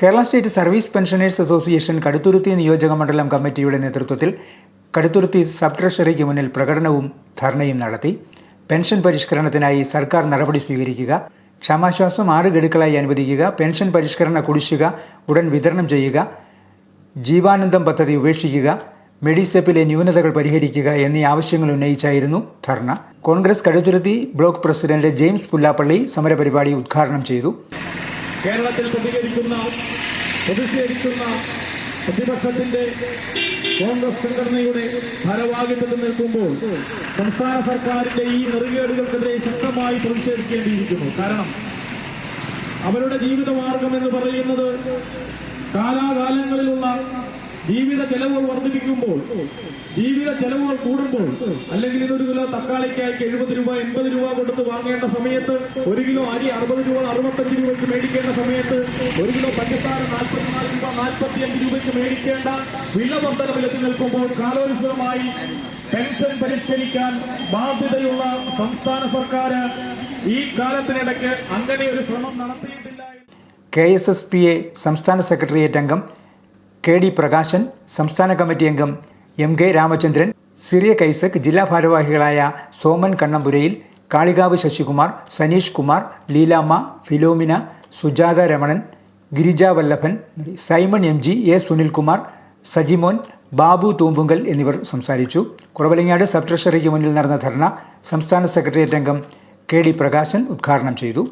Kerala state service pensioners association Kaduthuruthy നിയോജക മണ്ഡലം കമ്മിറ്റിയുടെ നേതൃത്വത്തിൽ കടുത്തുരുത്തി സബ് ട്രഷറിക്ക് മുന്നിൽ പ്രകടനവും ധർണയും നടത്തി. പെൻഷൻ പരിഷ്കരണത്തിനായി സർക്കാർ നടപടി സ്വീകരിക്കുക. ക്ഷമാശ്വാസം ആറ് ഗഡുക്കളായി അനുവദിക്കുക. പെൻഷൻ പരിഷ്കരണ കുടിശ്ശിക ഉടൻ വിതരണം ചെയ്യുക. ജീവാനന്ദം പദ്ധതി ഉപേക്ഷിക്കുക. മെഡിസെപ്പിലെ ന്യൂനതകൾ പരിഹരിക്കുക എന്നീ ആവശ്യങ്ങൾ ഉന്നയിച്ചായിരുന്നു dharna. Congress Kaduthuruthy block president James Pullappally സമരപരിപാടി ഉദ്ഘാടനം ചെയ്തു. കേരളത്തിൽ പ്രതികരിക്കുന്ന പ്രതിഷേധിക്കുന്ന പ്രതിപക്ഷത്തിന്റെ കോൺഗ്രസ് സംഘടനയുടെ ഭാരവാഹിത്വത്തിൽ നിൽക്കുമ്പോൾ സംസ്ഥാന സർക്കാരിന്റെ ഈ നെറുകേടുകൾക്കെതിരെ ശക്തമായി പ്രതിഷേധിക്കേണ്ടിയിരിക്കുന്നു. കാരണം അവരുടെ ജീവിതമാർഗം എന്ന് പറയുന്നത് കാലാകാലങ്ങളിലുള്ള ജീവിത ചെലവുകൾ വർദ്ധിപ്പിക്കുമ്പോൾ ജീവിത ചെലവുകൾ കൂടുമ്പോൾ അല്ലെങ്കിൽ ഇതൊരു കിലോ തക്കാളിക്കായി എഴുപത് രൂപ എൺപത് രൂപ കൊടുത്ത് വാങ്ങേണ്ട സമയത്ത് ഒരു കിലോ അരി അറുപത് രൂപ അറുപത്തഞ്ച് രൂപയ്ക്ക് മേടിക്കേണ്ട സമയത്ത് ഒരു കിലോ പഞ്ചസാര നാൽപ്പത്തിനാല് രൂപ നാൽപ്പത്തിയഞ്ച് രൂപയ്ക്ക് മേടിക്കേണ്ട വില വർധനവിലെത്തി നിൽക്കുമ്പോൾ കാലോത്സവമായി പെൻഷൻ പരിഷ്കരിക്കാൻ ബാധ്യതയുള്ള സംസ്ഥാന സർക്കാർ ഈ കാലത്തിനിടയ്ക്ക് അങ്ങനെ ഒരു ശ്രമം നടത്തിയിട്ടില്ല K S S P A സംസ്ഥാന സെക്രട്ടേറിയറ്റ് അംഗം കെ ഡി പ്രകാശൻ സംസ്ഥാന കമ്മിറ്റി അംഗം എം കെ രാമചന്ദ്രൻ സിറിയ കൈസക് ജില്ലാ ഭാരവാഹികളായ Soman Kannampurayil Kalikavu Sasikumar Saneesh Kumar Leelamma Philomina Sujatha Ramanan Girija Vallabhan Simon M G A Sunilkumar Sajimon Babu Thoombunkal എന്നിവർ സംസാരിച്ചു. കുറവലങ്ങാട് സബ് ട്രഷറിക്ക് മുന്നിൽ നടന്ന ധർണ സംസ്ഥാന സെക്രട്ടേറിയറ്റ് അംഗം കെ ഡി പ്രകാശൻ ഉദ്ഘാടനം ചെയ്തു.